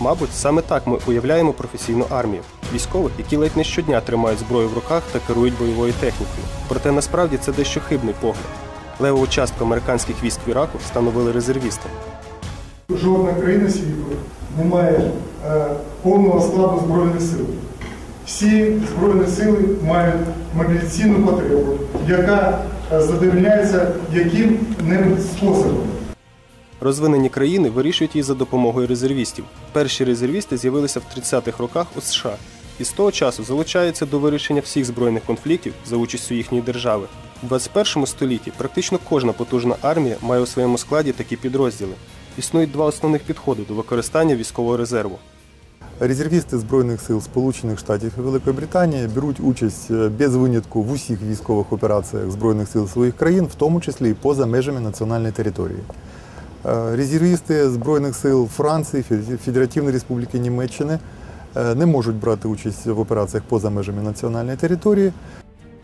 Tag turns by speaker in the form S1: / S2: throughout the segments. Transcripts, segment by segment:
S1: Мабуть, саме так ми уявляємо професійну армію військових, які ледь не щодня тримають зброю в руках та керують бойовою технікою. Проте насправді це дещо хибний погляд. Левову частку американських військ в Іраку становили резервісти.
S2: Жодна країна світу не має е, повного складу Збройних сил. Всі Збройні сили мають мобілізаційну потребу, яка е, задовольняється яким-небудь способом.
S1: Розвинені країни вирішують її за допомогою резервістів. Перші резервісти з'явилися в 30-х роках у США і з того часу залучаються до вирішення всіх збройних конфліктів за участю їхньої держави. У 21 столітті практично кожна потужна армія має у своєму складі такі підрозділи. Існують два основних підходи до використання військового резерву.
S3: Резервісти Збройних сил Сполучених Штатів і Великої Британії беруть участь е, без винятку в усіх військових операціях Збройних сил своїх країн, в тому числі і поза межами національної території. Е, Резервісти Збройних сил Франції, Федеративної Республіки Німеччини е, не можуть брати участь в операціях поза межами національної території.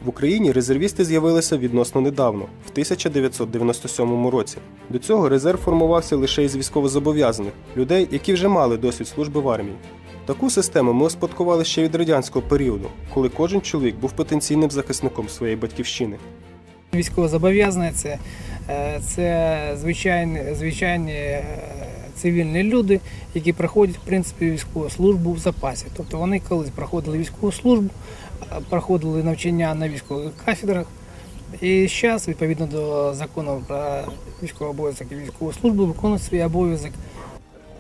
S1: В Україні резервісти з'явилися відносно недавно, в 1997 році. До цього резерв формувався лише із військовозобов'язаних людей, які вже мали досвід служби в армії. Таку систему ми успадкували ще від радянського періоду, коли кожен чоловік був потенційним захисником своєї батьківщини.
S4: Військовозобов'язані це, е, це звичайні, звичайні е, цивільні люди, які проходять в принципі військову службу в запасі. Тобто вони колись проходили військову службу, проходили навчання на військових кафедрах. І зараз, відповідно до закону про військовий обов'язок і військову службу, виконують свій обов'язок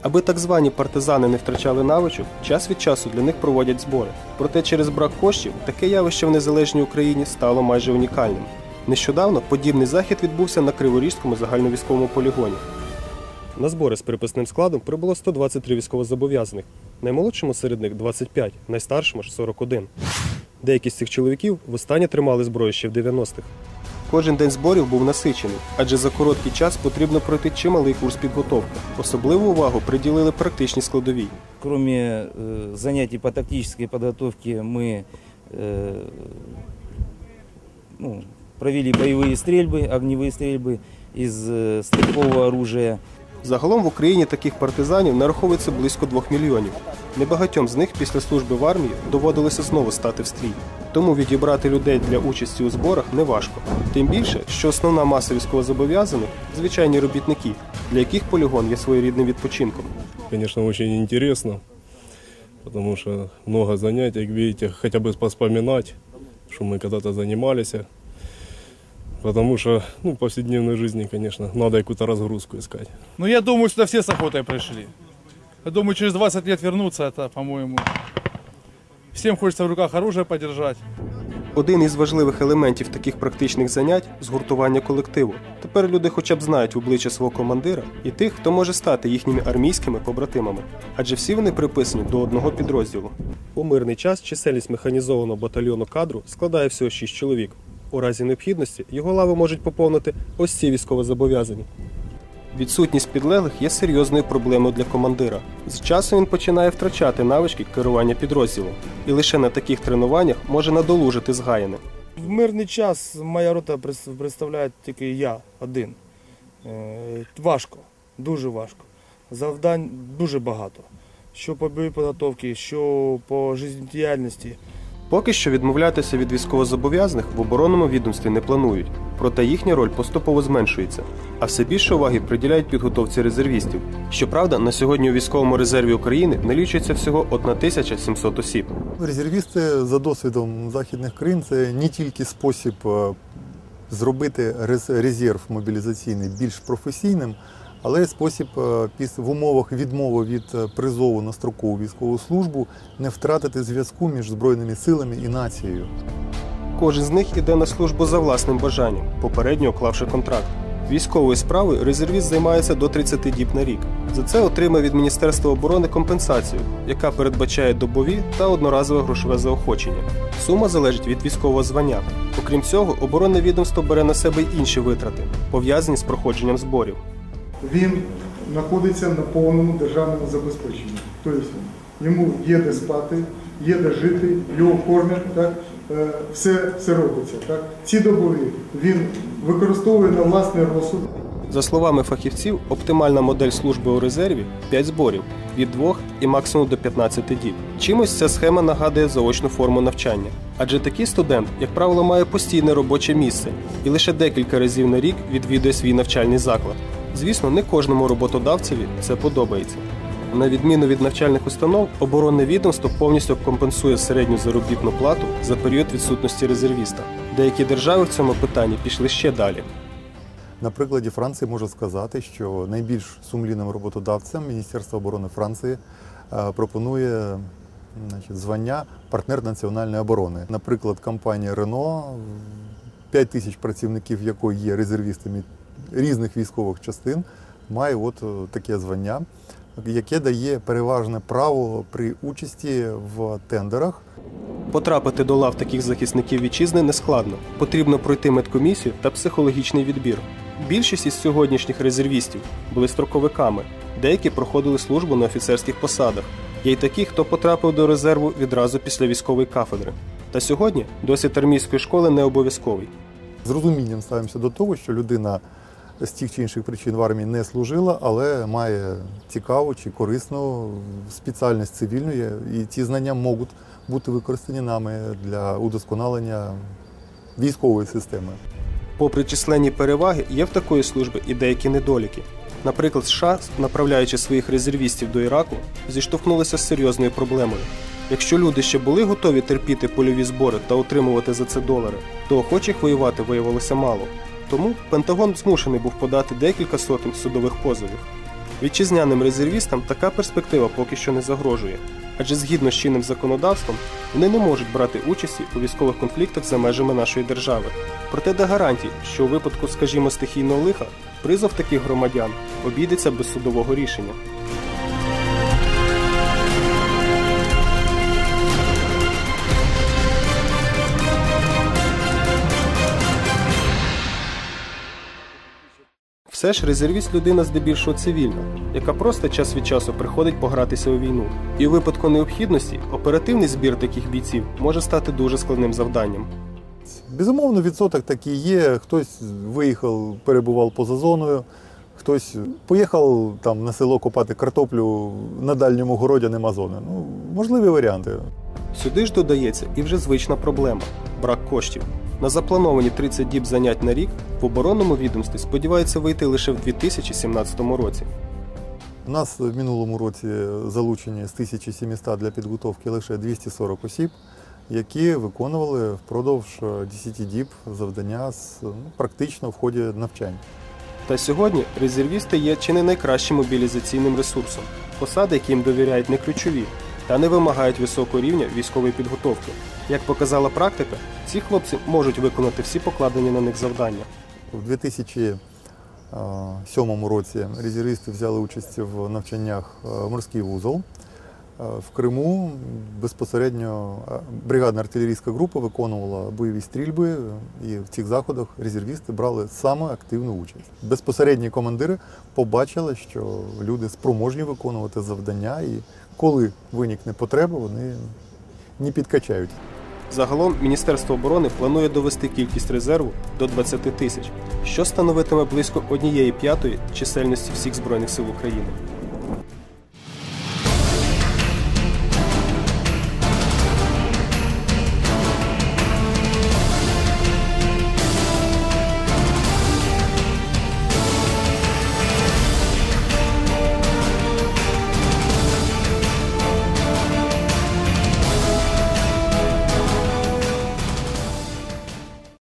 S1: Аби так звані партизани не втрачали навичок, час від часу для них проводять збори. Проте через брак коштів таке явище в незалежній Україні стало майже унікальним. Нещодавно подібний захід відбувся на Криворізькому загальновійськовому полігоні. На збори з приписним складом прибуло 123 військовозобов'язаних. Наймолодшому серед них 25, найстаршому ж 41. Деякі з цих чоловіків востаннє тримали зброю ще в 90-х. Кожен день зборів був насичений, адже за короткий час потрібно пройти чималий курс підготовки. Особливу увагу приділили практичній складовій.
S5: Кроме э, занятий по тактической подготовке, мы э, ну, провели боевые стрельбы, огневые стрельбы из э, стрелкового оружия.
S1: Загалом в Україні таких партизанів нараховується близько двох мільйонів. Небагатьом з них після служби в армії доводилося знову стати в стрій. Тому відібрати людей для участі у зборах неважко. Тим більше, що основна маса військовозобов'язаних звичайні робітники, для яких полігон є своєрідним відпочинком.
S6: Конечно, очень интересно, потому что много занятий, как видите, хотя бы поспоминать, что мы когда-то занимались. Потому что ну, в повседневной жизни, конечно, надо какую-то разгрузку искать.
S7: Ну, я думаю, сюда все с охотой пришли. Я думаю, через 20 лет вернуться, это, по-моему, всем хочется в руках оружие подержать.
S1: Один із важливих елементів таких практичних занять згуртування колективу. Тепер люди хоча б знають обличчя свого командира і тих, хто може стати їхніми армійськими побратимами, адже всі вони приписані до одного підрозділу. У мирний час чисельність механізованого батальйону кадру складає всього 6 чоловік. У разі необхідності його лави можуть поповнити ось ці військовозобов'язані. Відсутність підлеглих є серйозною проблемою для командира. З часом він починає втрачати навички керування підрозділом, і лише на таких тренуваннях може надолужити згаяне.
S8: В мирний час моя рота представляє тільки я один. Е, Важко, дуже важко. Завдань дуже багато. Що по бойовій підготовці, що по життєдіяльності.
S1: Поки що відмовлятися від військовозобов'язаних в оборонному відомстві не планують, проте їхня роль поступово зменшується, а все більше уваги приділяють підготовці резервістів. Щоправда, на сьогодні у військовому резерві України налічується всього 1700 осіб.
S3: Резервісти за досвідом західних країн це не тільки спосіб е, зробити рез- резерв мобілізаційний більш професійним, але спосіб е, в умовах відмови від е, призову на строкову військову службу не втратити зв'язку між збройними силами і нацією.
S1: Кожен з них іде на службу за власним бажанням, попередньо уклавши контракт. Військовою справою резервіст займається до 30 діб на рік. За це отримає від Міністерства оборони компенсацію, яка передбачає добові та одноразове грошове заохочення. Сума залежить від військового звання. Окрім цього, оборонне відомство бере на себе й інші витрати, пов'язані з проходженням зборів.
S2: Він знаходиться на повному державному забезпеченні. Тобто йому є де спати, є де жити, його кормять, так? е, все, все робиться. Так? Ці добові він використовує на власний розсуд.
S1: За словами фахівців, оптимальна модель служби у резерві 5 зборів від 2 і максимум до 15 діб. Чимось ця схема нагадує заочну форму навчання. Адже такий студент, як правило, має постійне робоче місце і лише декілька разів на рік відвідує свій навчальний заклад. Звісно, не кожному роботодавцеві це подобається. На відміну від навчальних установ, оборонне відомство повністю компенсує середню заробітну плату за період відсутності резервіста. Деякі держави в цьому питанні пішли ще далі.
S3: На прикладі Франції можу сказати, що найбільш сумлінним роботодавцем Міністерство оборони Франції е, пропонує значить, звання партнер національної оборони. Наприклад, компанія Renault, 5 тисяч працівників якої є резервістами різних військових частин, має от е, таке звання, яке дає переважне право при участі в тендерах
S1: Потрапити до лав таких захисників вітчизни нескладно. Потрібно пройти медкомісію та психологічний відбір. Більшість із сьогоднішніх резервістів були строковиками, деякі проходили службу на офіцерських посадах. Є й такі, хто потрапив до резерву відразу після військової кафедри. Та сьогодні досвід армійської школи не обов'язковий.
S3: з розумінням ставимося до того, що людина з тих чи інших причин в армії не служила, але має цікаву чи корисну спеціальність цивільну, і ці знання можуть бути використані нами для удосконалення військової системи.
S1: Попри численні переваги, є в такої служби і деякі недоліки. Наприклад, США, направляючи своїх резервістів до Іраку, зіштовхнулися з серйозною проблемою. Якщо люди ще були готові терпіти польові збори та отримувати за це долари, то охочих воювати виявилося мало. Тому Пентагон змушений був подати декілька сотень судових позовів. Вітчизняним резервістам така перспектива поки що не загрожує, адже згідно з чинним законодавством вони не можуть брати участі у військових конфліктах за межами нашої держави. Проте де гарантій, що у випадку, скажімо, стихійного лиха, призов таких громадян обійдеться без судового рішення. Все ж резервіст людина здебільшого цивільна, яка просто час від часу приходить погратися у війну. І у випадку необхідності оперативний збір таких бійців може стати дуже складним завданням.
S3: Безумовно, відсоток такий є. Хтось виїхав, перебував поза зоною, хтось поїхав там на село копати картоплю на дальньому городі нема зони. Ну, можливі варіанти.
S1: Сюди ж додається і вже звична проблема брак коштів. На заплановані 30 діб занять на рік в оборонному відомстві сподіваються вийти лише в 2017 році.
S3: У нас в минулому році залучені з 1700 для підготовки лише 240 осіб, які виконували впродовж 10 діб завдання з, ну, практично в ході навчань.
S1: Та сьогодні резервісти є чи не найкращим мобілізаційним ресурсом. Посади, які їм довіряють, не ключові та не вимагають високого рівня військової підготовки. Як показала практика, ці хлопці можуть виконати всі покладені на них завдання.
S3: У 2007 році резервісти взяли участь в навчаннях е, морський вузол. Е, В Криму безпосередньо е, бригадна артилерійська група виконувала бойові стрільби, і в цих заходах резервісти брали саме активну участь. Безпосередні командири побачили, що люди спроможні виконувати завдання, і коли виникне потреба, вони не підкачають.
S1: Загалом Міністерство оборони планує довести кількість резерву до 20 тисяч, що становитиме близько однієї п'ятої чисельності всіх збройних сил України.